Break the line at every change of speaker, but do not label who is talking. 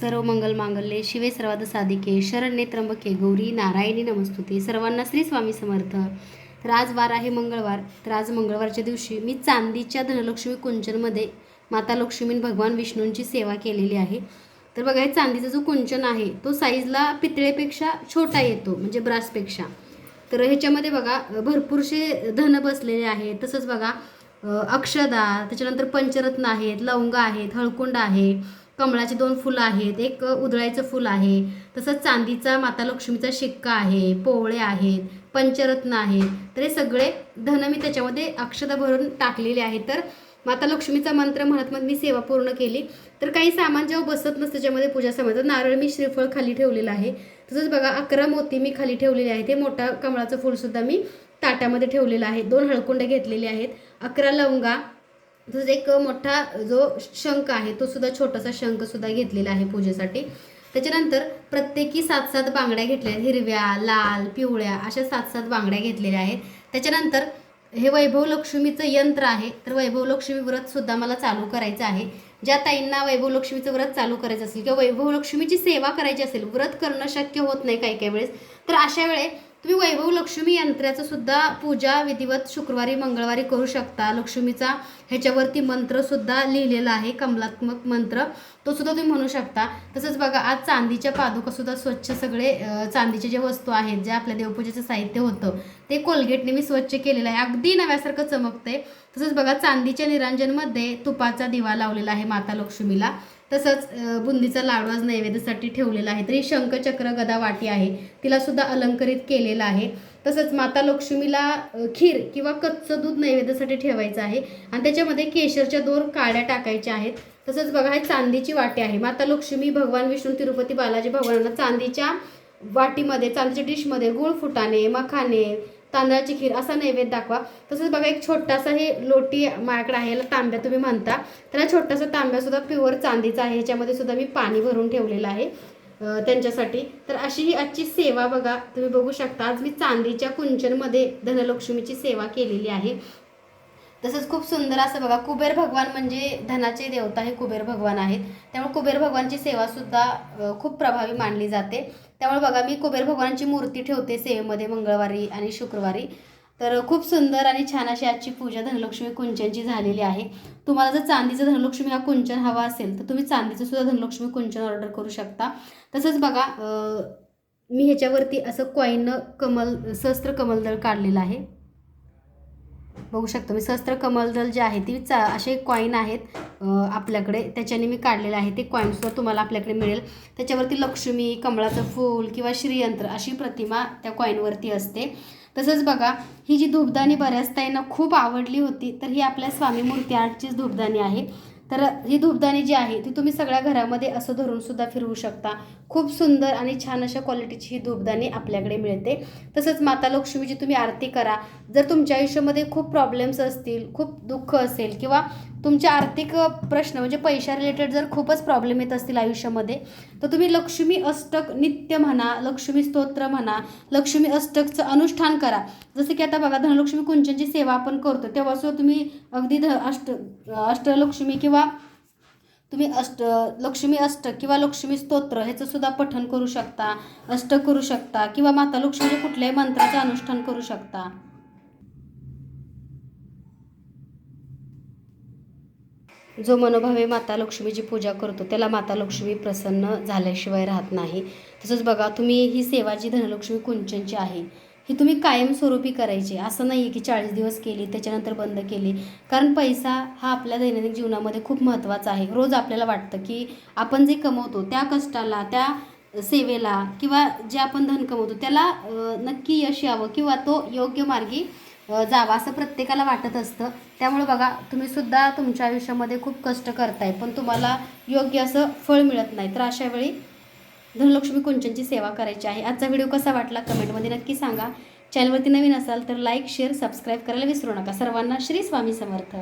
सर्व मंगल मांगल्ये शिवे सर्वाद साधिके शरण्ये त्र्यंबके गौरी नारायणी नमस्तुते. सर्वांना श्री स्वामी समर्थ. तर आज वार आहे मंगळवार. तर आज मंगळवारच्या दिवशी मी चांदीच्या धनलक्ष्मी कुंचनमध्ये माता लक्ष्मी भगवान विष्णूंची सेवा केलेली आहे. तर बघा हे चांदीचा जो कुंचन आहे तो साईजला पितळेपेक्षा छोटा येतो म्हणजे ब्रासपेक्षा. तर ह्याच्यामध्ये बघा भरपूरसे धन बसलेले आहेत तसंच बघा अक्षदा त्याच्यानंतर पंचरत्न आहेत लवंग आहेत हळकुंड आहे कमळाचे दोन फुलं आहेत एक उधळायचं फुल आहे तसंच चांदीचा माता लक्ष्मीचा शिक्का आहे पोवळे आहेत पंचरत्न आहेत तर हे सगळे धन मी त्याच्यामध्ये अक्षता भरून टाकलेले आहेत. तर माता लक्ष्मीचा मंत्र म्हणत मग मी सेवा पूर्ण केली. तर काही सामान जेव्हा बसत नसतं त्याच्यामध्ये पूजा सामान तर नारळ मी श्रीफळ खाली ठेवलेलं आहे. तसंच बघा अकरा मोती मी खाली ठेवलेले आहेत. ते मोठा कमळाचं फुलसुद्धा मी ताटामध्ये ठेवलेलं आहे. दोन हळकुंड घेतलेले आहेत. अकरा लवंगा तसंच एक मोठा जो शंख आहे तो सुद्धा छोटासा शंख सुद्धा घेतलेला आहे पूजेसाठी. त्याच्यानंतर प्रत्येकी सात सात बांगड्या घेतल्या आहेत. हिरव्या लाल पिवळ्या अशा सात सात बांगड्या घेतलेल्या आहेत. त्याच्यानंतर हे वैभव लक्ष्मीचं यंत्र आहे. तर वैभव लक्ष्मी व्रत सुद्धा मला चालू करायचं आहे. ज्या ताईंना वैभव लक्ष्मीचं व्रत चालू करायचं असेल किंवा वैभव लक्ष्मीची सेवा करायची असेल व्रत करणं शक्य होत नाही काही काही वेळेस तर अशा वेळे तुम्ही वैभव लक्ष्मी यंत्राचं सुद्धा पूजा विधिवत शुक्रवारी मंगळवारी करू शकता. लक्ष्मीचा ह्याच्यावरती मंत्र सुद्धा लिहिलेला आहे कमलात्मक मंत्र. तो सुद्धा तुम्ही म्हणू शकता. तसंच बघा आज चांदीच्या पादुका सुद्धा स्वच्छ सगळे चांदीचे जे वस्तू आहेत जे आपल्या देवपूजेचं साहित्य होतं ते कोलगेटने मी स्वच्छ केलेलं आहे. अगदी नव्यासारखं चमकते तसंच बघा चांदीच्या निरांजनमध्ये तुपाचा दिवा लावलेला आहे माता लक्ष्मीला. तसंच बुंदीचा लाडू आज नैवेद्यासाठी ठेवलेला आहे. तरी शंखचक्र गदा वाटी आहे. तिला सुद्धा अलंकरित केलेलं आहे. तसंच माता लक्ष्मीला खीर किंवा कच्चं दूध नैवेद्यासाठी ठेवायचं आहे. आणि त्याच्यामध्ये केशरच्या दोन काड्या टाकायच्या आहेत. तसंच बघा हे चांदीची वाटी आहे. माता लक्ष्मी भगवान विष्णू तिरुपती बालाजी भगवानांना चांदीच्या वाटीमध्ये चांदीच्या डिशमध्ये गुळ फुटाणे मखाने तांदळाची खीर असा नैवेद्य दाखवा. तसंच बघा एक छोटासा हे लोटी माझ्याकडे आहे याला तांब्या तुम्ही म्हणता. तर हा छोटासा तांब्या सुद्धा प्युअर चांदीचा आहे ह्याच्यामध्ये सुद्धा मी पाणी भरून ठेवलेलं आहे त्यांच्यासाठी. तर अशी ही आजची सेवा बघा तुम्ही बघू शकता. आज मी चांदीच्या कुंचनमध्ये धनलक्ष्मीची सेवा केलेली आहे. तसंच खूप सुंदर असं बघा कुबेर भगवान म्हणजे धनाचे देवता हे कुबेर भगवान आहेत. त्यामुळे कुबेर भगवानची सेवासुद्धा खूप प्रभावी मानली जाते. त्यामुळे बघा मी कुबेर भगवानची मूर्ती ठेवते सेवेमध्ये मंगळवारी आणि शुक्रवारी. तर खूप सुंदर आणि छान अशी आजची पूजा धनलक्ष्मी कुंचनची झालेली आहे. तुम्हाला जर चांदीचं धनलक्ष्मी हा कुंचन हवा असेल तर तुम्ही चांदीचं सुद्धा धनलक्ष्मी कुंचन ऑर्डर करू शकता. तसंच बघा मी ह्याच्यावरती असं कॉईन कमल सहस्त्र कमलदळ काढलेलं आहे. बघू शकतो. मी सहस्त्र कमलदल जे आहे ती चा असे कॉईन आहेत आपल्याकडे. त्याच्याने मी काढलेले आहे. ते कॉईन्सवर तुम्हाला आपल्याकडे मिळेल. त्याच्यावरती लक्ष्मी कमळाचं फूल किंवा श्रीयंत्र अशी प्रतिमा त्या कॉईनवरती असते. तसंच बघा ही जी धूपदाणी बऱ्याच ताईंना खूप आवडली होती तर ही आपल्या स्वामी मूर्ती आर्टचीच धूपदाणी आहे. तर ही धूपदाणी जी आहे ती तुम्ही सगळ्या घरामध्ये असं धरून सुद्धा फिरवू शकता. खूप सुंदर आणि छान अशा क्वालिटीची ही धूपदाणी आपल्याकडे मिळते. तसंच माता लक्ष्मीची तुम्ही आरती करा. जर तुमच्या आयुष्यामध्ये खूप प्रॉब्लेम्स असतील खूप दुःख असेल किंवा तुमचे आर्थिक प्रश्न म्हणजे पैशा रिलेटेड जर खूपच प्रॉब्लेम येत असतील आयुष्यामध्ये तर तुम्ही लक्ष्मी अष्टक नित्य म्हणा लक्ष्मी स्तोत्र म्हणा लक्ष्मी अष्टकचं अनुष्ठान करा. जसं की आता बघा धनलक्ष्मी कुंचनची सेवा आपण करतो तेव्हासुद्धा तुम्ही अगदी ध अष्ट अष्टलक्ष्मी किंवा तुम्ही अष्ट लक्ष्मी अष्टक किंवा लक्ष्मी स्तोत्र ह्याचं सुद्धा करू शकता अष्टक करू शकता किंवा माता लक्ष्मीच्या कुठल्याही मंत्राचं अनुष्ठान करू शकता. जो मनोभावे माता लक्ष्मीची पूजा करतो त्याला माता लक्ष्मी प्रसन्न झाल्याशिवाय राहत नाही. तसंच बघा तुम्ही ही सेवा जी धनलक्ष्मी कुंचनची आहे ही तुम्ही कायमस्वरूपी करायची. असं नाही आहे की चाळीस दिवस केली त्याच्यानंतर बंद केली. कारण पैसा हा आपल्या दैनंदिन जीवनामध्ये खूप महत्त्वाचा आहे. रोज आपल्याला वाटतं की आपण जे कमवतो त्या कष्टाला त्या सेवेला किंवा जे आपण धन कमवतो त्याला नक्की यश यावं किंवा तो योग्य मार्गी जावं असं प्रत्येकाला वाटत असतं. त्यामुळे बघा तुम्ही सुद्धा तुमच्या आयुष्यामध्ये खूप कष्ट करताय पण तुम्हाला योग्य असं फळ मिळत नाही. तर अशा वेळी धनलक्ष्मी कुंचनची सेवा करायची आहे. आजचा व्हिडिओ कसा वाटला कमेंटमध्ये नक्की सांगा. चॅनलवरती नवीन असाल तर लाईक शेअर सबस्क्राईब करायला विसरू नका. सर्वांना श्री स्वामी समर्थ.